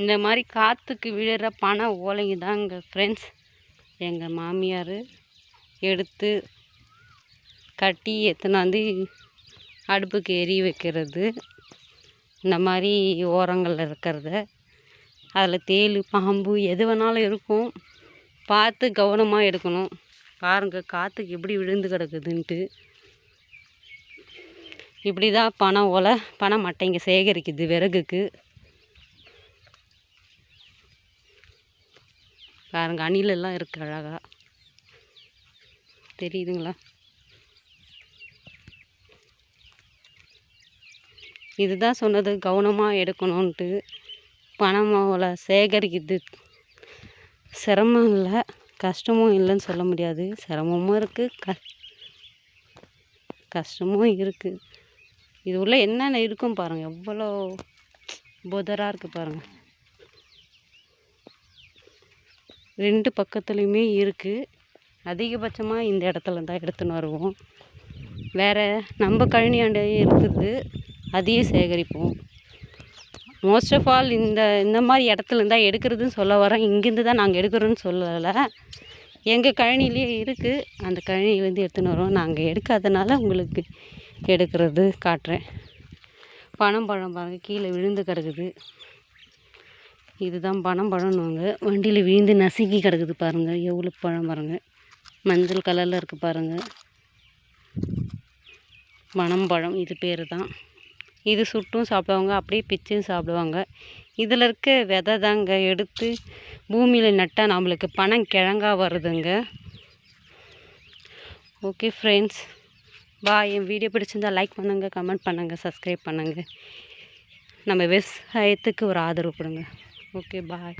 இந்த மாதிரி காற்றுக்கு விழுற பனை ஓலைங்க தாங்க ஃப்ரெண்ட்ஸ் எங்கள் மாமியார் எடுத்து கட்டி எத்தனாந்து அடுப்புக்கு எரிய வைக்கிறது. இந்த மாதிரி ஓரங்களில் இருக்கிறத. அதில் தேள் பாம்பு எது வேணாலும் இருக்கும். பார்த்து கவனமாக எடுக்கணும். பாருங்கள் காற்றுக்கு எப்படி விழுந்து கிடக்குதுன்ட்டு. இப்படி தான் பனை ஓலை பனை மட்டைங்க சேகரிக்குது விறகுக்கு. பாருங்க அணிலெல்லாம் இருக்குது அழகாக தெரியுதுங்களா? இதுதான் சொன்னது கவனமாக எடுக்கணுன்ட்டு பணமாவில் சேகரிக்கிறது சிரமம் இல்லை கஷ்டமும் இல்லைன்னு சொல்ல முடியாது. சிரமமும் இருக்குது க கஷ்டமும் இருக்குது இது உள்ள என்னென்ன இருக்கும் பாருங்கள் எவ்வளோ புதராக இருக்குது பாருங்கள் ரெண்டு பக்கத்துலேயுமே இருக்குது அதிகபட்சமாக இந்த இடத்துல தான் எடுத்துன்னு வருவோம். வேறு நம்ம கழனியாண்டே இருக்குது அதையும் சேகரிப்போம். மோஸ்ட் ஆஃப் ஆல் இந்த இந்த மாதிரி இடத்துல தான் எடுக்கிறதுன்னு சொல்ல வரேன் இங்கேருந்து தான் நாங்கள் எடுக்கிறோன்னு சொல்லலை. எங்கள் கழனிலேயே இருக்குது அந்த கழனிலேருந்து எடுத்துன்னு வரோம் நாங்கள் எடுக்காதனால உங்களுக்கு எடுக்கிறது காட்டுறேன். பனம் பழம் பாருங்கள் கீழே விழுந்து கிடக்குது. இதுதான் பனம் பழம்னுவாங்க வண்டியில் வீழ்ந்து நசுக்கி கிடக்குது பாருங்கள் எவ்வளோ பழம் பாருங்கள் மஞ்சள் கலரில் இருக்குது பாருங்கள் பனம் பழம். இது பேர் தான் இது சுட்டும் சாப்பிடுவாங்க. அப்படியே பிச்சும் சாப்பிடுவாங்க. இதில் இருக்க விதை தாங்க. எடுத்து பூமியில் நட்டால் நம்மளுக்கு பணம் கிழங்கா வருதுங்க. ஓகே ஃப்ரெண்ட்ஸ் வா என் வீடியோ பிடிச்சிருந்தா லைக் பண்ணுங்கள் கமெண்ட் பண்ணுங்கள் சப்ஸ்கிரைப் பண்ணுங்கள் நம்ம விவசாயத்துக்கு ஒரு ஆதரவு கொடுங்க. Okay bye